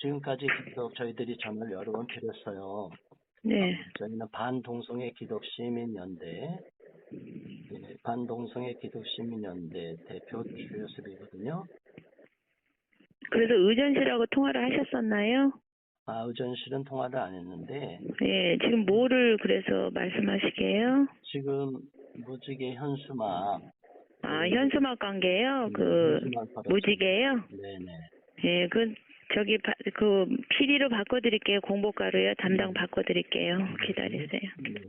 지금까지 기독 저희들이 전화를 여러 번 드렸어요. 네. 저희는 반동성애 기독시민연대, 네, 반동성애 기독시민연대 대표 주요섭이거든요. 그래서 의전실하고 통화를 하셨었나요? 아, 의전실은 통화를 안 했는데, 예, 지금 뭐를 그래서 말씀하시게요? 지금 무지개 현수막, 아, 현수막 관계요? 그, 현수막 걸어서- 무지개요? 네네. 예, 그, 저기, 바, 그, PD로 바꿔드릴게요. 공보가루요. 담당 바꿔드릴게요. 기다리세요. 네.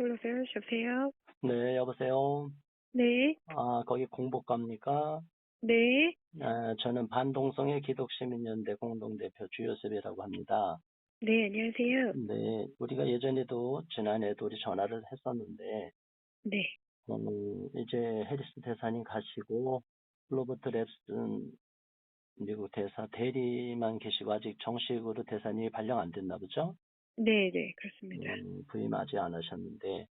여보세요? 여보세요? 네, 여보세요. 네, 아, 거기 공복갑니까? 네, 아, 저는 반동성애 기독시민연대 공동대표 주요섭이라고 합니다. 네, 안녕하세요. 네, 우리가 예전에도 지난해도 우리 전화를 했었는데, 네, 음, 이제 해리스 대사님 가시고 로버트 랩슨 미국 대사 대리만 계시고 아직 정식으로 대사님이 발령 안 됐나 보죠? 네, 네, 그렇습니다. 음, 부임 아직 안 하셨는데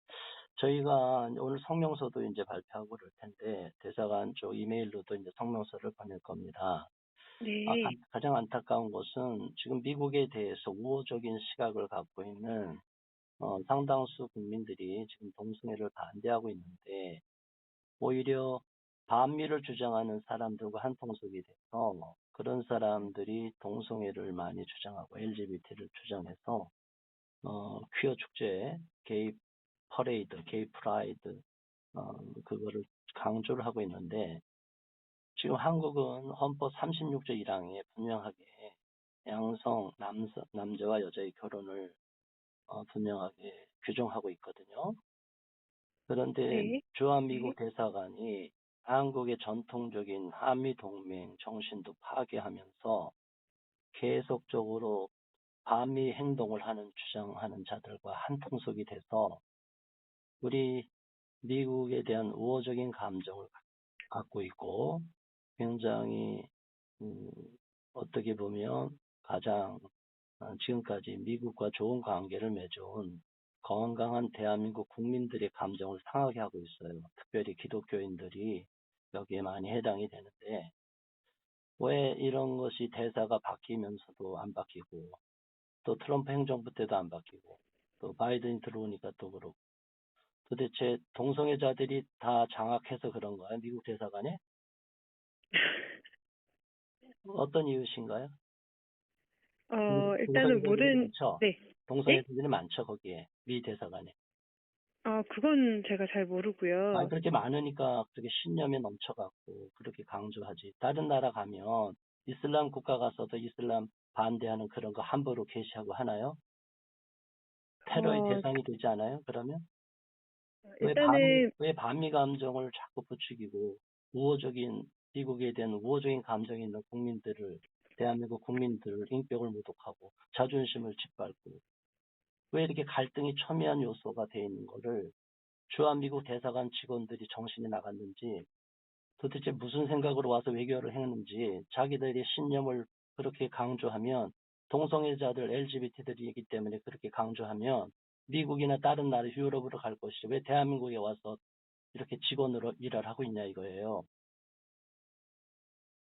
저희가 오늘 성명서도 이제 발표하고 그럴 텐데 대사관 쪽 이메일로도 이제 성명서를 보낼 겁니다. 네, 아, 가- 가장 안타까운 것은 지금 미국에 대해서 우호적인 시각을 갖고 있는 어, 상당수 국민들이 지금 동성애를 반대하고 있는데 오히려 반미를 주장하는 사람들과 한통속이 돼서 그런 사람들이 동성애를 많이 주장하고 LGBT를 주장해서 어, 퀴어 축제, 게이 퍼레이드, 게이 프라이드 어, 그거를 강조를 하고 있는데 지금 한국은 헌법 36조 1항에 분명하게 양성 남성 남자와 여자의 결혼을 어, 분명하게 규정하고 있거든요. 그런데 네. 주한미국 대사관이 한국의 전통적인 한미 동맹 정신도 파괴하면서 계속적으로 반미 행동을 하는 주장하는 자들과 한통속이 돼서 우리 미국에 대한 우호적인 감정을 가- 갖고 있고 굉장히 음, 어떻게 보면 가장 어, 지금까지 미국과 좋은 관계를 맺어온 건강한 대한민국 국민들의 감정을 상하게 하고 있어요. 특별히 기독교인들이 여기에 많이 해당이 되는데 왜 이런 것이 대사가 바뀌면서도 안 바뀌고 또 트럼프 행정부 때도 안 바뀌고 또 바이든이 들어오니까 또 그렇고 도대체 동성애자들이 다 장악해서 그런 거예요? 미국 대사관에? 어떤 이유신가요? 어, 동- 일단은 모든? 네, 동성애자들이 많죠, 거기에. 미 대사관에. 어, 그건 제가 잘 모르고요. 아, 그렇게 많으니까 그렇게 신념에 넘쳐갖고 그렇게 강조하지. 다른 나라 가면 이슬람 국가 가서도 이슬람 반대하는 그런 거 함부로 게시하고 하나요? 테러의 어, 대상이 되지 않아요? 그러면? 왜, 일단은, 반미, 왜 반미 감정을 자꾸 부추기고 우호적인 미국에 대한 우호적인 감정이 있는 국민들을 대한민국 국민들을 인격을 모독하고 자존심을 짓밟고 왜 이렇게 갈등이 첨예한 요소가 돼 있는 거를 주한미국 대사관 직원들이 정신이 나갔는지 도대체 무슨 생각으로 와서 외교를 했는지 자기들의 신념을 그렇게 강조하면 동성애자들 LGBT들이기 때문에 그렇게 강조하면 미국이나 다른 나라 유럽으로 갈 것이지 왜 대한민국에 와서 이렇게 직원으로 일을 하고 있냐 이거예요.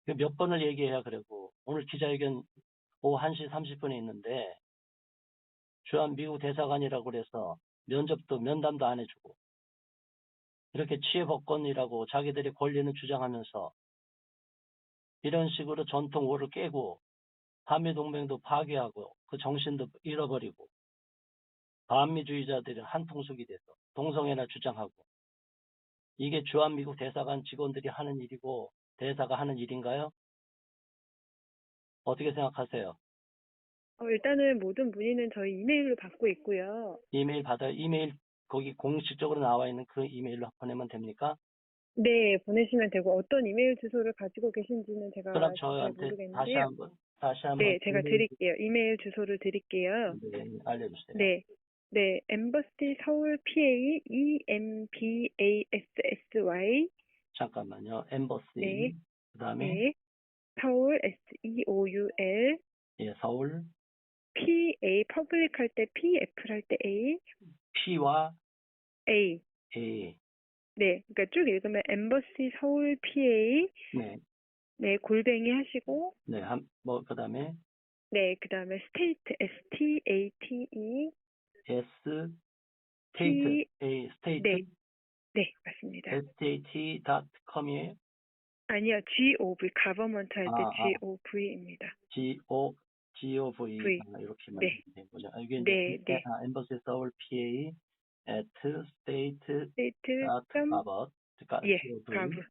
그몇 번을 얘기해야 그러고 오늘 기자회견 오후 1시 30분에 있는데 주한 미국 대사관이라고 그래서 면접도 면담도 안 해주고 이렇게 취해복권이라고 자기들의 권리는 주장하면서 이런 식으로 전통 오를 깨고 한미 동맹도 파괴하고 그 정신도 잃어버리고 반미주의자들이 한통속이 돼서 동성애나 주장하고 이게 주한미국 대사관 직원들이 하는 일이고 대사가 하는 일인가요? 어떻게 생각하세요? 어, 일단은 모든 문의는 저희 이메일로 받고 있고요. 이메일 받아 이메일 거기 공식적으로 나와 있는 그 이메일로 보내면 됩니까? 네, 보내시면 되고, 어떤 이메일 주소를 가지고 계신지는 제가 그럼 잘 저한테 다시. 한번 다시 한번 네, 제가 이메일 드릴게요. 이메일 주소를 드릴게요. 네, 알려주세요. 네, 네, embassy 서울 PA E M B A S S Y 잠깐만요. 엠버시 네. 그다음에 네, 서울 S E O U L 예, 서울 P A 퍼블릭 할 때 P F 할때 A? P와 A. A. 네, 그러니까 쭉 읽으면 embassy 서울 PA 네, 네, 골뱅이 하시고, 네, 한, 뭐, 그 다음에? 네, 그 다음에 스테이트, S-T-A-T-E, S, 스테이트, A, 스테이트, 네, 네, 맞습니다. stat.com이에요. 아니요, G-O-V, government 할때 아, 아. G-O-V입니다. G O G O V. 아, 이렇게만 네. 거죠. 아, 이게 네, 이제 네. 아, embassy 서울 PA at state gov 그러니까 예, gov.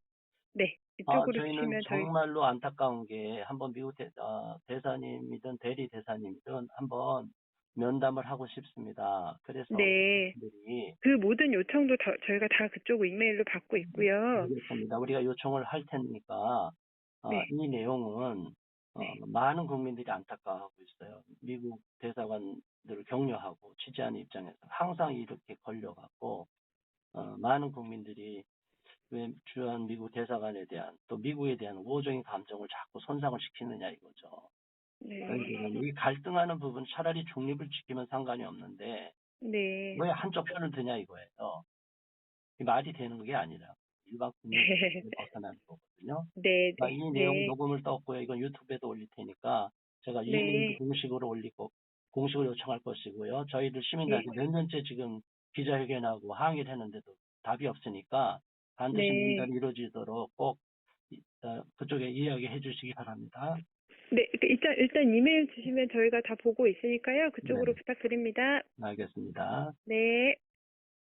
네, 아, 저희는 치면 저희, 정말로 안타까운 게 한번 미국 대, 어, 대사님이든 대리 대사님이든 한번 면담을 하고 싶습니다. 그래서 네. 그 모든 요청도 저, 저희가 다 그쪽 이메일로 받고 있고요. 알겠습니다. 우리가 요청을 할 테니까 어, 네. 이 내용은 어, 네. 많은 국민들이 안타까워하고 있어요. 미국 대사관들을 격려하고 취재하는 입장에서 항상 이렇게 걸려갖고 어, 많은 국민들이 왜 주한 미국 대사관에 대한 또 미국에 대한 우호적인 감정을 자꾸 손상을 시키느냐 이거죠. 네. 이 갈등하는 부분 차라리 중립을 지키면 상관이 없는데 네. 왜 한쪽 편을 드냐 이거예요. 이 말이 되는 게 아니라 일반 국민을 벗어나는 거거든요. 네, 아, 네, 이 내용 네. 녹음을 떴고요. 이건 유튜브에도 올릴 테니까 제가 네. 이메일 공식으로 올리고 공식으로 요청할 것이고요. 저희들 시민단체 네. 몇 년째 지금 기자회견하고 항의를 했는데도 답이 없으니까 반드시 네. 민단이 이루어지도록 꼭 이- 어, 그쪽에 이야기해 주시기 바랍니다. 네, 그 일단, 일단 이메일 주시면 저희가 다 보고 있으니까요. 그쪽으로 네. 부탁드립니다. 알겠습니다. 네.